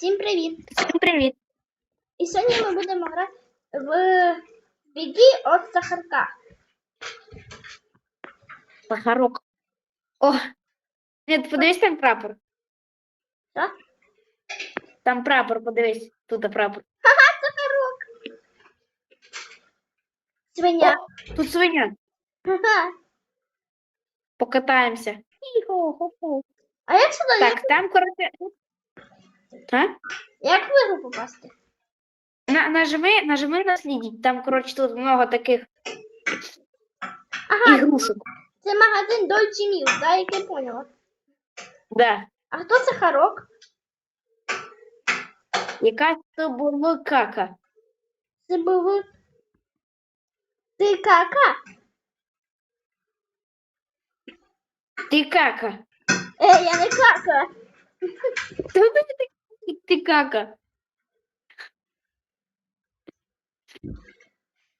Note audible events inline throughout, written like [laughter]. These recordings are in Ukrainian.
Всім привіт! Всім привіт. І сьогодні ми будемо грати в біді від Сахарка. Сахарок. О! Нет, подивись там прапор. Що? Там прапор, подивись. Тут прапор. Ха-ха, Сахарок! Свиня. О, тут свиня. Ха-ха. Покатаємося. А як сюди? Так, там, коротше. А? як в ігру попасти? На, нажми, нажми наслідіть. Там, коротше, тут много таких Ага, ігрушок. це магазин Dolce Milk, да, як я поняла. Да. А хто Сахарок? Якась то було кака. Це був... Ти кака? Ти кака. Е, я не кака. Ну, ти, ти кака.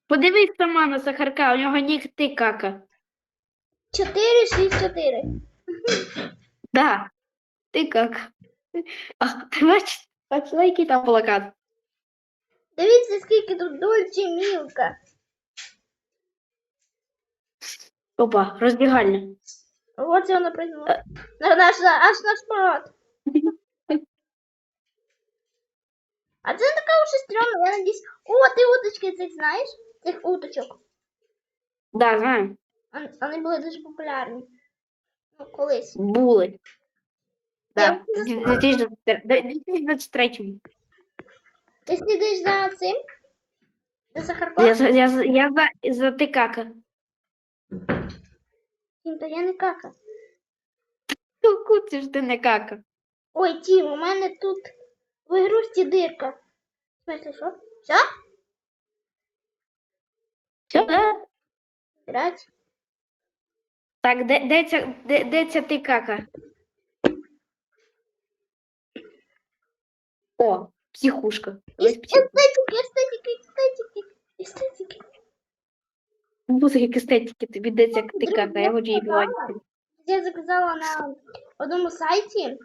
Подивись сама на Сахарка, у нього нік ти кака. 4, 6, 4. Да, ти кака. А, ти бачиш, бачила, який там плакат? Дивіться, скільки тут Dolce Milk. Опа, роздягальня. Вот це вона прийняла. На наш, аж наш парад. [laughs] А це не така уже стрьомна, я надіюсь. О, ти уточки цих знаєш? Цих уточок. Да, знаю. Вони були дуже популярні. Ну, колись. Були. Да. Я 2023. Ти слідиш за цим? За Сахарком? Я, за- я, за- я за, за ти кака. Тім, то я не кака. Ку це ж ти не кака. Ой, Тім, у мене тут в ігрушці дирка. В смысле, що? Все? Все, да? Грать. Так, де, де, ця, де, де ця ти кака? О, психушка. Ось псих- Естетики, естетики, естетики, естетики. Тобі де ця ти кака, я хочу її бачити. Я заказала на одному сайті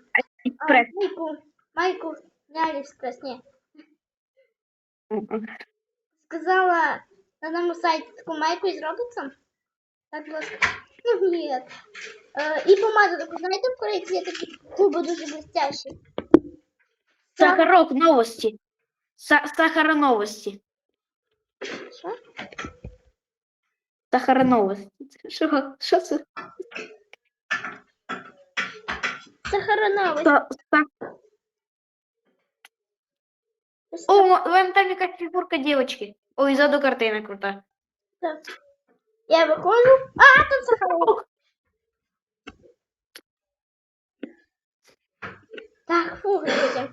а, майку, майку Аліекспрес, ні. Сказала на одному сайті таку майку із Роблоксом. Так було. Ну, ні. Е, і помаду таку, знаєте, в Кореї є такі губи дуже блестящі. Сахарок новості. Са Сахара новості. Що? Сахара новості. Що? Що це? Сахароновий. Са- са- О, м- вон там якась фігурка дівчинки. Ой, ззаду картина крута. Я виходжу. А, тут сахарок. Так, фу, глядите.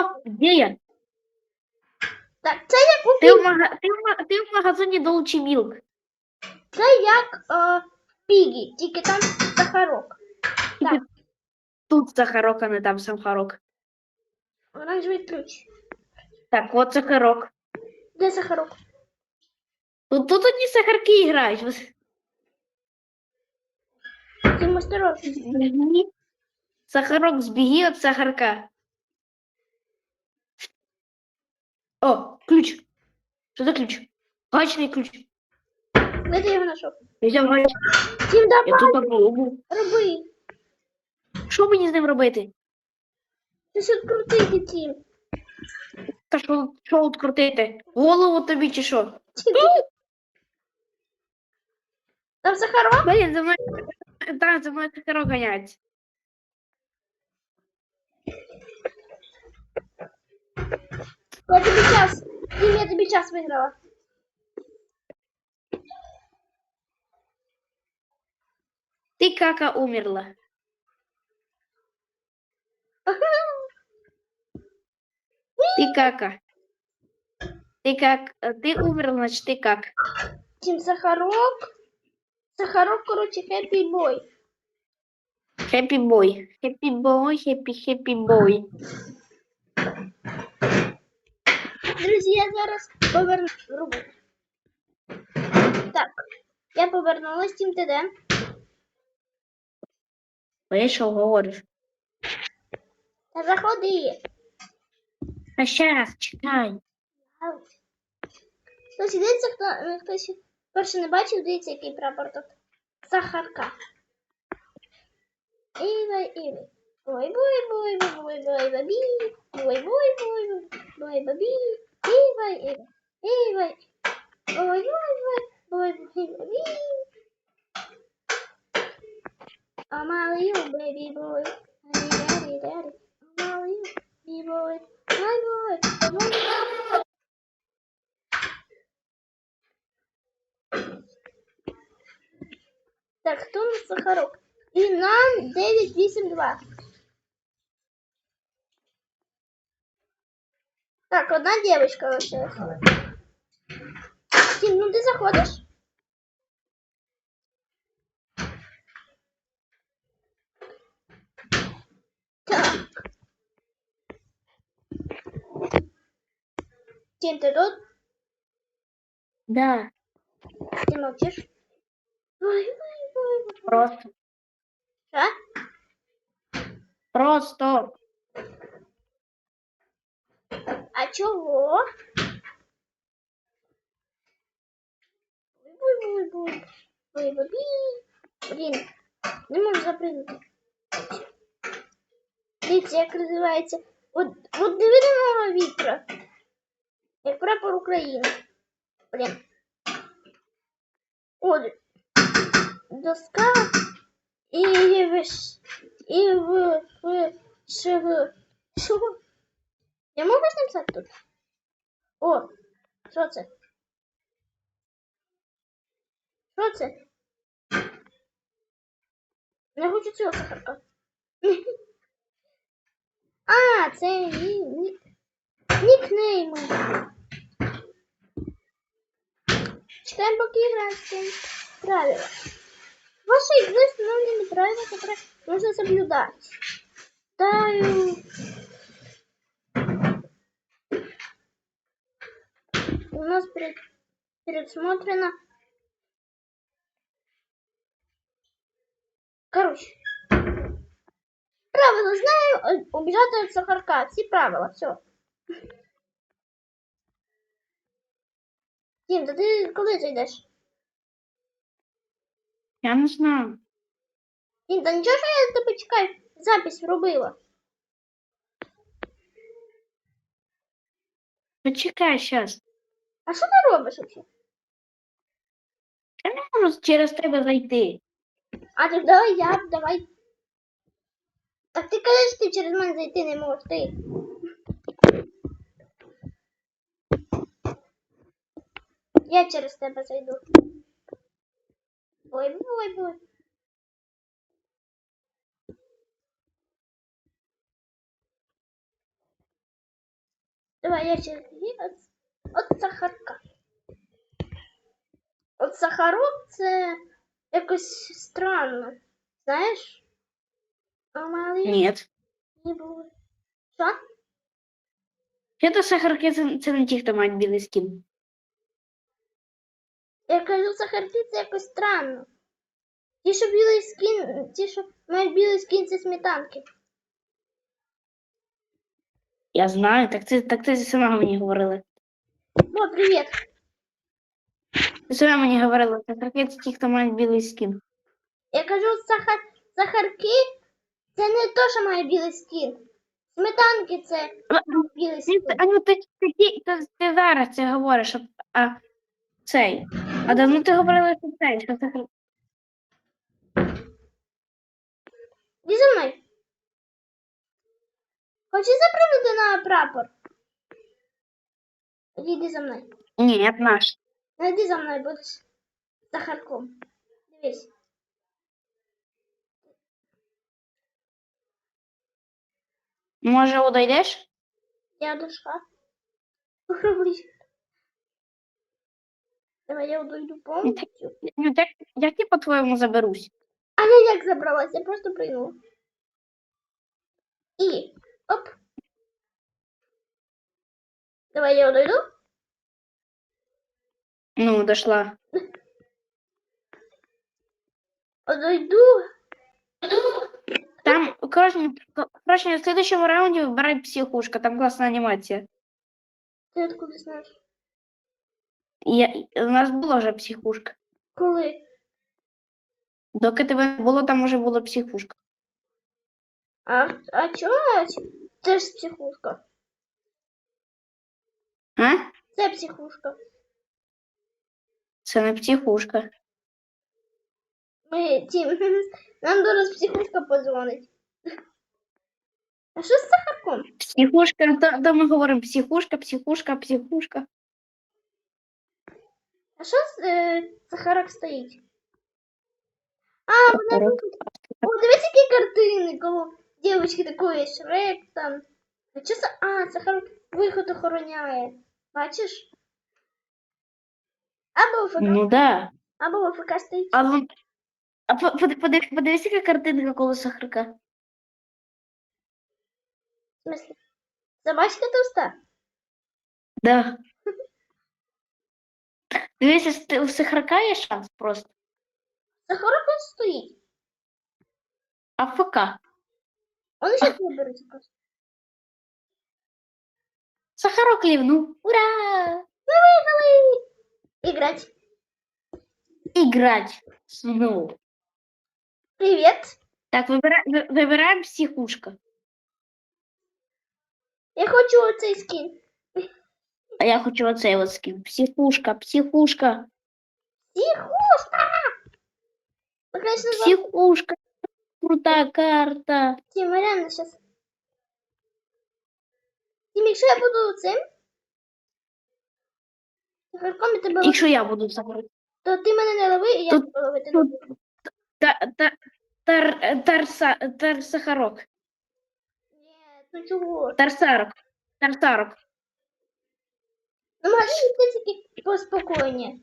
О, Де я? Так, це як у Ти в, мага... ти в, ма- ти в магазині Dolce Milk. Це як е, пігі, тільки там сахарок. Так, Тут сахарок, а не там сахарок. Оранжевий ключ. Так, от сахарок. Де сахарок? Тут, тут одні сахарки грають. Ти. Збіги. Сахарок, збіги від сахарка. О, ключ. Що за ключ? Гачний ключ. Де ти його знайшов? Я взяв гач. Тім, Я давай, тут попробую. роби. Що мені з ним робити? Ти що крутити, Тім? Та що, що от крутити? Голову тобі чи що? Там сахарок? Блін, за мною, там за мною сахарок ганяється. Я тобі час. Тім, я тобі час виграла. Ти кака умерла. [laughs] Ты кака. Ты как? э, Ты умерла, значит, ты как? Тім, сахарок. Сахарок, коротше, хеппі бой. Happy boy. Happy boy, happy, happy boy. Друзі, я зараз поверну руку. Так, я повернулась, Тім, ти де? Вийшов, говориш. Та заходи. А щас, чекай. Галич. Хтось дивиться, хто ну, хтось перше не бачив, дивіться, який прапор тут. Сахарка. Іва, іва. Бой, бой, бой, бой, бой, бабі. Ой, бой, бой, бой, бабі. Іва, іва. Іва. Ой, бой, бой, бой, бой, бабі. I'm all you, baby boy. Daddy, daddy, daddy. I'm all you, baby boy. My boy. My Так, хто у нас Сахарок? І нам 982. Так, одна девочка лишилась. Тім, ну ти заходиш? Тім, ти тут? Да, Ти мовчиш? Ой, ой, ой, просто. Що? Просто. А чого? Ой, ой, ой, ой. Блін, не можу запрыгнути. Дивіться, як розвивається. От, от невидимого вітра. Як прапор України. Блін. От. Доска і виш. І в. в. Ш. в. Що? Я можу з ним писати тут? О, що це? Що це? Не хочу цього сахарка. [laughs] А, це ні- ні- нікнейми. Читаем поки гражданские правила. Ваши игры установлены правила, которые нужно соблюдать. Таю. У нас перед, предусмотрено. Короче. Правила знаю, э, убежать от сахарка. Все правила, все. Дім, та ти коли зайдеш? Я не знаю. Дім, та нічого, що я тебе чекаю, запись робила. Почекай щас. А що ти робиш взагалі? Я не можу через тебе зайти. А ти давай я, давай. Так ти кажеш, ти через мене зайти не можеш, ти. Я через тебе зайду. Ой, ой, ой. Давай я через от, от сахарка. От сахарок це якось странно. Знаєш? А малий Ні. не було. Що? Це сахарки, це, це не ті, хто мають білий скін. Я кажу, сахарки це якось странно. Ті, що білий скін, ті, що мають білий скін, це сметанки. Я знаю, так це, так це сама мені говорили. О, привіт. Ти сама мені говорила, сахарки це ті, хто мають білий скін. Я кажу, сахар, сахарки це не то, що має білий скін. Сметанки це білий скін. а ну ти, ти, ти, ти, ти зараз це говориш, а цей. А давно ти говорила, що цей, що. Іди за мною. Хочеш запрыгнути на прапор? Йди за мною. Ні, наш. Ну, за мною, будеш сахарком. Дивись. Може, одійдеш? Я душа. [laughs] Попробуй. Давай я дойду повністю. Ну, як, як я по-твоєму заберусь? А я як забралась? Я просто прыгнула. І оп. Давай я дойду. Ну, дошла. Дойду. Там, короче, короче, в следующем раунде выбирай психушка, там классная анимация. Ти откуда знаєш? Я, у нас була вже психушка. Коли? Доки тебе не було, там уже була психушка. А, а чого? Це ж психушка. А? Це психушка. Це не психушка. Ми тім. [laughs] Нам зараз психушка подзвонить. А що з сахарком? Психушка, то, то ми говоримо психушка, психушка, психушка. А що з е, сахарок стоїть? А, вона Сахарок. О, дивись, які картини, коло дівчинки такої Шрек там. А що це? А, Сахарок виход охороняє. Бачиш? Або ОФК, Ну да. або ОФК стоїть. А, вон- а по- поди- поди- подивись, яка картинка коло сахарка. В смысле? Собачка товста? Да. Дивись, с- ти- у сахарка є шанс просто. Сахарок он стоїть. А ФК. Он ще вибереться просто. Сахарок лівнув. Ура! Ми виграли! Играть. Играть. Снова. Привет. Так, вибира... ви- вибираємо психушка. Я хочу оцей скін. А я хочу оцей от скін. Психушка, психушка, Психушка! Ну, конечно, за... психушка. Крутая карта. Тім, реально сейчас. Тім, якщо я буду цим, Сахарком я тебе ловлю, Якщо я буду сахарок. то ти мене не лови, і я Тут- тебе ловити не тут- буду. Та, та, тар, тарса, тар сахарок. Ні, ну чого? Тарсарок. Тарсарок. Ну, магазин птиці поспокійні.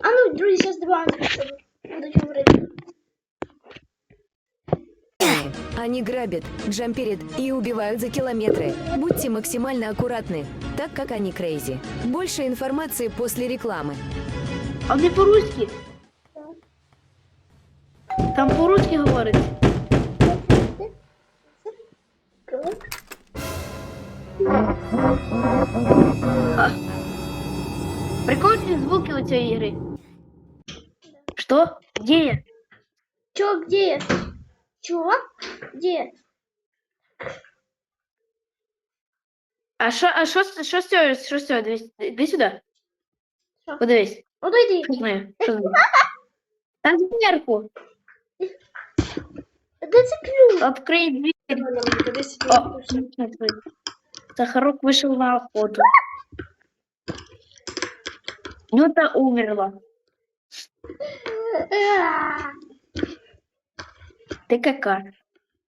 А ну, друзі, зараз добавимо, щоб будуть говорити. Они грабят, джамперят и убивают за километры. Будьте максимально аккуратны, так как они крейзи. Больше информации после рекламы. А не по-русски? Там по-русски говорить. Прикольные звуки у цієї ігри. Что? Где я? Чё, где? Чего? Где? А що, а що, з- що з цього, що з цього? Дивись, іди сюди. Що? Подивись. Отойди. Що з нею? Що з нею? Там зверху. Де це ключ? Открий двері. Десь О, Сахарок вышел на охоту. Нюта умерла. Ты какая?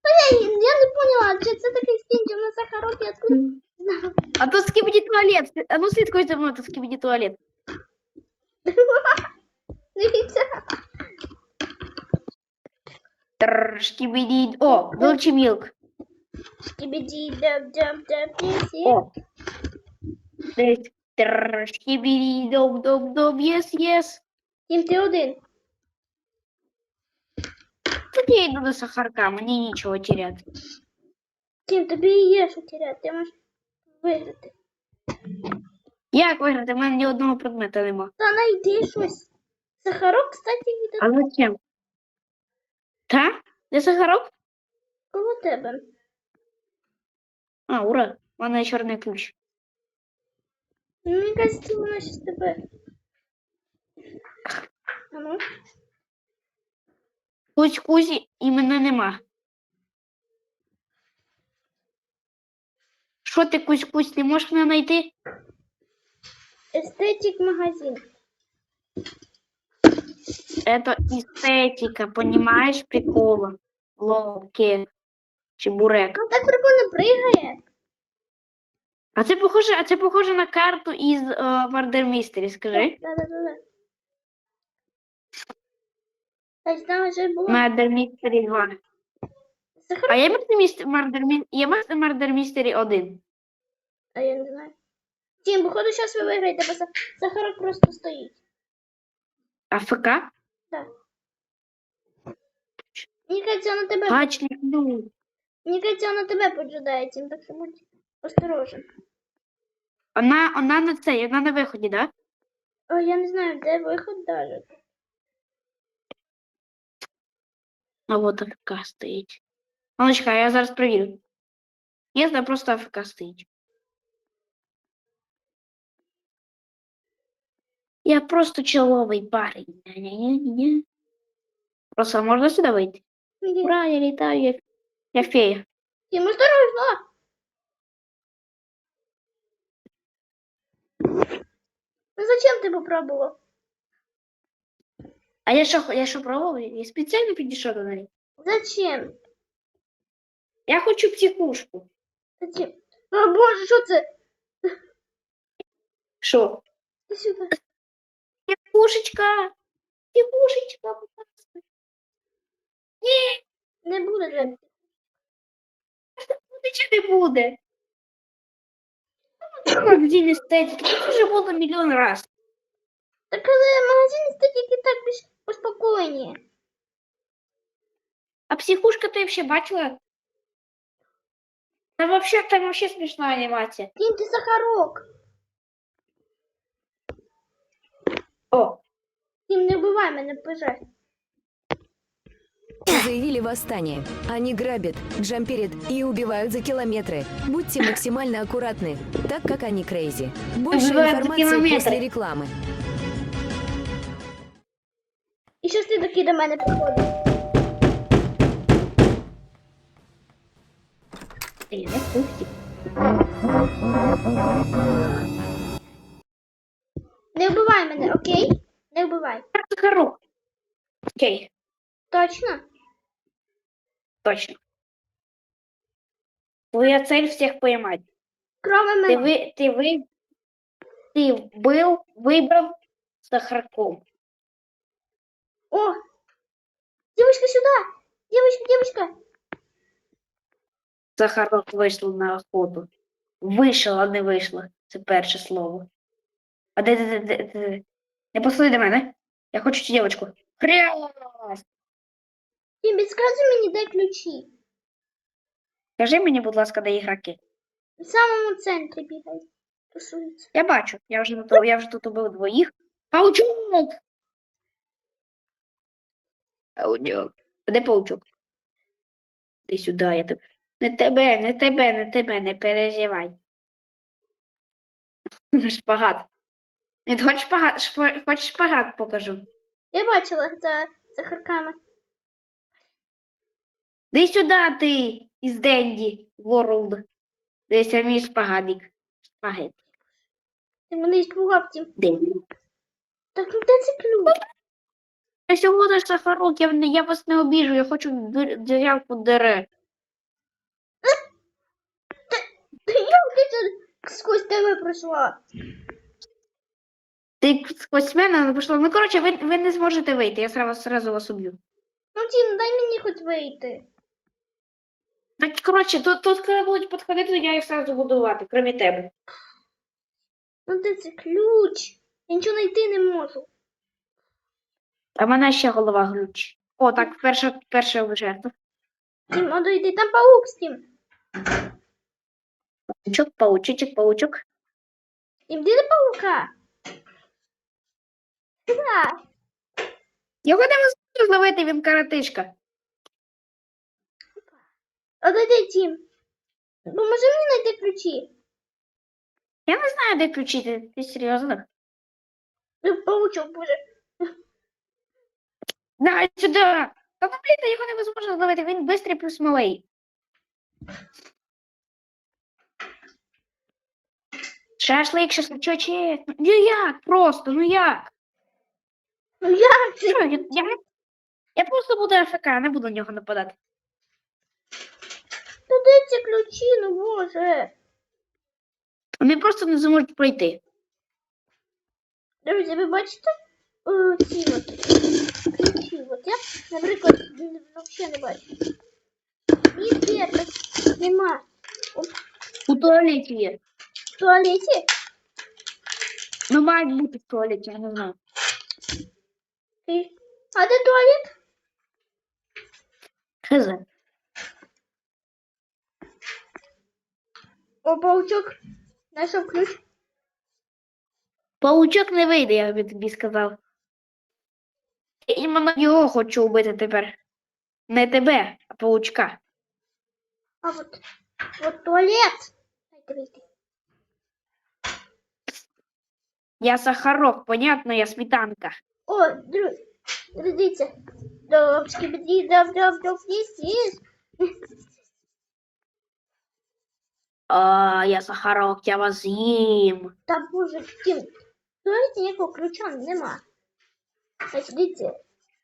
Я, я не поняла, чи це такий скін, чи на сахарок, я откуда знаю. А то скибиди туалет. А ну слідкуй за мною, то скибиди туалет. Дивіться. Тррр, Шкибиди. О, Долчи Милк. Скибиди, даб, даб, даб, yes, yes. О. Десь. Шкибиди, дом, дом, дом, yes, yes. Тім, ти один. Тут я йду до сахарка, мені нічого теряти. Тім, тобі є що теряти, ти можеш виграти. Як виграти? У мене ні одного предмета нема. Та найди щось. Сахарок, кстати, від А зачем? Та? Де сахарок? коло тебе. А, ура. У мене чорний ключ. Ну, мені кажеться, вона щось тебе. А ну. Кузь кузі і мене нема. Що ти кузь кузь, не можеш мене знайти? Естетик магазин. Это эстетика, понимаешь, прикола. Лол, кек, чебурек. Ну так прикольно пригає. А це похоже, а це похоже на карту із е, Murder Mystery, скажи. Да. Ось там вже було. Murder Mystery 2. А є Murder Mystery, Murder, Murder Mystery 1? а я не знаю. Тім, походу, зараз ви виграєте, бо Сахарок просто стоїть. А ФК? Так. Мені кажеться, на тебе. Бач. Мені кажеться, на тебе поджидає, Тім, так що будь осторожен. Вона, вона на це, вона на виході, да? О, я не знаю, де виход даже. А вот АФК стоїть. А ну чекай, я зараз перевірю. Ні, це просто АФК стоїть. Я просто чоловий парень. Ня-ня-ня-ня. Просто можна сюди вийти? Ні. Ура, я літаю, я, я фея. Тім, осторожно! Ну зачем ти попробував? А я що, я що пробував? Я спеціально підійшов до неї. Зачем? Я хочу психушку. Зачем? О боже, що це? Що? Ти сюди. Психушечка! Психушечка, будь ласка. Не буде де. Буде чи не буде? Ну, Магазин естетики. Це вже було мільйон раз. Так але магазин естетики так більш поспокійніше. А психушка ти ще бачила? Там вообще, там вообще смішна анімація. Тім, ти сахарок. О, Тім, не вбивай мене, пожалуйста. Заявили восстание. Они грабят, джамперят и убивают за километры. Будьте максимально аккуратны, так как они крейзи. Больше Убивают информации после рекламы. І що ти такий до мене приходиш? ти не вбивай мене, окей? Не вбивай. Сахарок. Окей, Точно? точно. Твоя цель всех поймать. Кроме Ты, мене. вы, ты, вы, ты был, выбрал сахарком. О! Девочка, сюда! Девочка, девочка! Сахарок вийшов на охоту. Вийшов, а не вийшло. Це перше слово. А де, де, де, де, де, де? Не послухай до мене. Я хочу цю дівчинку. Хрясь! Тім, підскажи мені, де ключі. Скажи мені, будь ласка, де ігроки. В самому центрі бігай. Тусується. Я бачу, я вже, тут, я вже тут убив двоїх. Паучок! Паучок. Де паучок? Ти сюди, я тебе. Не тебе, не тебе, не тебе, не переживай. [laughs] Шпагат. Хочеш шпагат, шпагат покажу. Я бачила за сахарками. Дай сюди ти із Денді World. Десь мій шпагатик. Шпагет. Ти мене Тім. Денді. Так ну де це ключ? Я сьогодні сахарок, я, не- я вас не обіжу, я хочу дир- дірявку дере. Та сквозь тебе пройшла? Ти сквозь мене не пішла. Ну, коротше, ви, ви не зможете вийти, я сразу, сразу вас уб'ю. Ну, Тім, дай мені хоч вийти. Так, коротше, тут, тут коли будуть підходити, то я їх сразу буду бувати, крім тебе. Ну де це ключ? Я нічого знайти не можу. А в мене ще голова глюч. О, так, перша, перша жертва. Тім, одійди, там паук з Тім. Паучок, паучочок, паучок. Тім, де до паука? Сюда. Його не можу зловити, він каратишка. Тім. Поможи мені знайти ключі. Я не знаю, де ключі, ти серйозно? Е, Паучок, боже. Давай сюди. Та ну, блін, його невозможно зловити, він бистрий плюс малий. Шашлик, шашличочек. Ну як просто, ну як? Ну як? Що, я, я, я просто буду АФК, не буду на нього нападати. Та де ці ключі, ну боже. Вони просто не зможуть пройти. Друзі, ви бачите? О, ці от ключі. От я, наприклад, н- взагалі не бачу. Ніде так нема. У туалеті є. В туалеті? Ну, мають бути в туалеті, я не знаю. Ти- А де туалет? Хз. О, паучок. Знайшов ключ. Паучок не вийде, я би тобі сказав. Іменно його хочу вбити тепер. Не тебе, а паучка. А вот, вот туалет. Я сахарок, понятно, я сметанка. О, дру... друзі, добчики, бедрі, доб, доб, доб, їсть, їсть. А, я сахарок, я вас з'їм. Та боже, Тім, в туалеті ніякого ключа нема. Дивіться,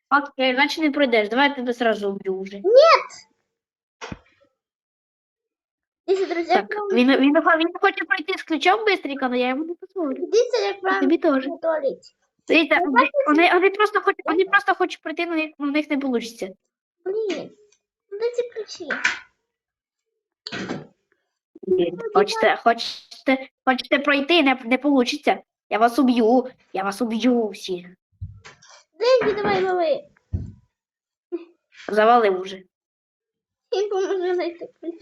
Окей, значить не пройдеш. Давай я тебе сразу вб'ю вже. дивіться, друзі, Так, як вам... він, він, він, хоче пройти з ключом бистренько, але я йому не дозволю. Дивіться, як вам Тобі теж. в. Дивіться, вони, вони, просто хочуть, вони просто хочуть пройти, але у них не вийде. Блін, ну де ці ключі? Хочете, хочете, хочете пройти, не, не вийде. Я вас уб'ю, я вас уб'ю всіх. Деньги давай лови. Завалив уже. Їм поможе знайти ключ.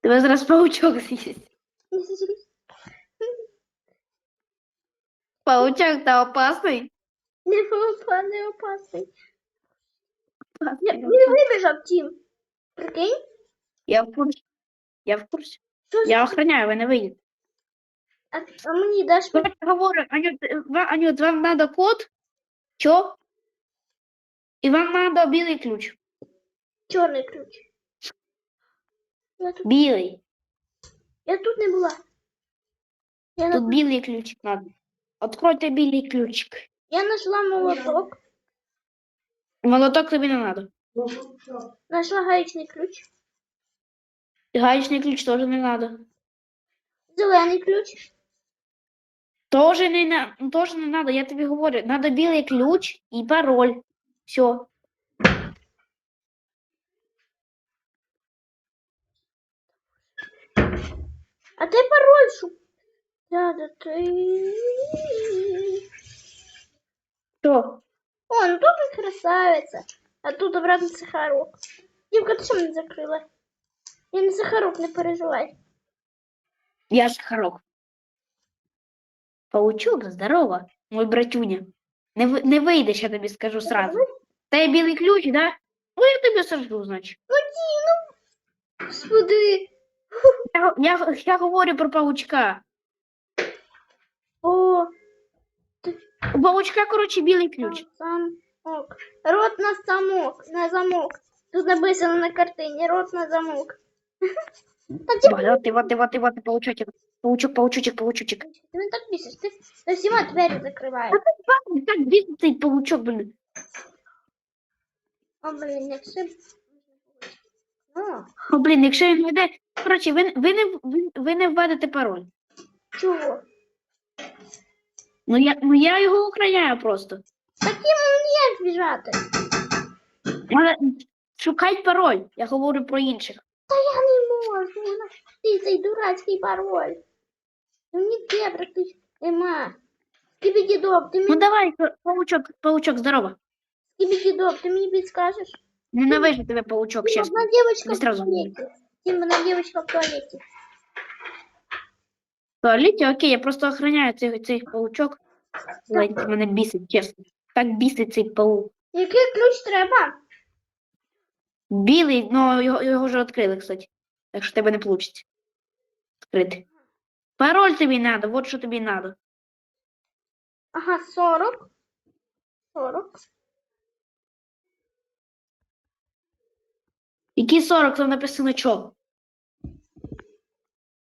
Тебе зараз паучок з'їсть. [laughs] Паучок та опасний. Не попа, не опасний. Я, Опасний. він вибіжав, Тім. Прикинь? Я в курсі. Я в курсі. Я охороняю, ви не вийдете. А, а мені даш Я говорю, Анют, Анют, вам надо код? Чо? І вам надо білий ключ. чорний ключ. Я тут, Білий. я тут не була. Я, Тут на, білий ключик надо. Откройте білий ключик. я знайшла молоток, Молоток тобі не надо. знайшла гаечний ключ, І гаечний ключ теж не надо. зелений ключ. Тоже не, на... тоже не надо, я тобі говорю. Надо білий ключ і пароль. Все. А де пароль? Шу? Да, да, ти. Все. О, ну тут он красавица. А тут обратно Сахарок. Дівка, ти що мене закрила? Я не Сахарок, не переживай. Я Сахарок. Паучок, здорово, мой братюня. Не, не вийдеш, я тобі скажу сразу. Та є білий ключ, да? Ну, я тобі сажу, значить. Господи. Я, я, я говорю про паучка. О, У паучка, коротше, білий ключ. замок. Рот на замок. На замок. Тут написано на картині. Рот на замок. Та ти, Вот ти, вот ти, вот ти, паучочок. Паучок, паучочок, паучочок. ти мене так бісиш. Ти за всіма двері закриваєш. Так бісить цей паучок, блін. О, блін, як все. О, блін, якщо він веде. Коротше, ви, ви, не, ви, ви не введете пароль. чого? Ну я, ну я його охороняю просто. Так йому ніяк біжати. Але шукай пароль. Я говорю про інших. Та я не можу. Ти цей дурацький пароль. Ну ніде практично нема. Скібідідоб, ти Ну давай, паучок, паучок, здорово. скібідідоб, ти мені підскажеш? Ненавижу тебе, паучок, чесно. одна Не в сразу туалете. Тим, одна девочка в туалете. В туалеті, окей, я просто охороняю цей, цей паучок. Ледь мене бісить, чесно. Так бісить цей паук. Який ключ треба? Білий, ну його, його вже відкрили, кстати. Так що тебе не вийде. Відкрити. Пароль тобі треба, от що тобі треба. Ага, 40. 40. Які 40, там написано що?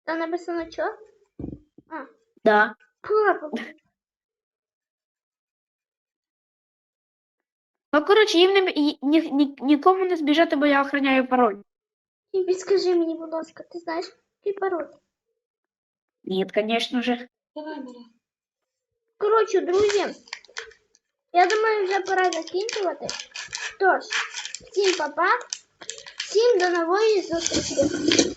Там написано що? А, Да. папа. Ну, коротше, їм не, і- ні, ні, нікому не збіжати, бо я охороняю пароль. І підскажи мені, будь ласка, ти знаєш, який пароль? Ні, звісно же. Коротше, друзі, я думаю, вже пора закінчувати. Тож, всім папа, всім до нової зустрічі.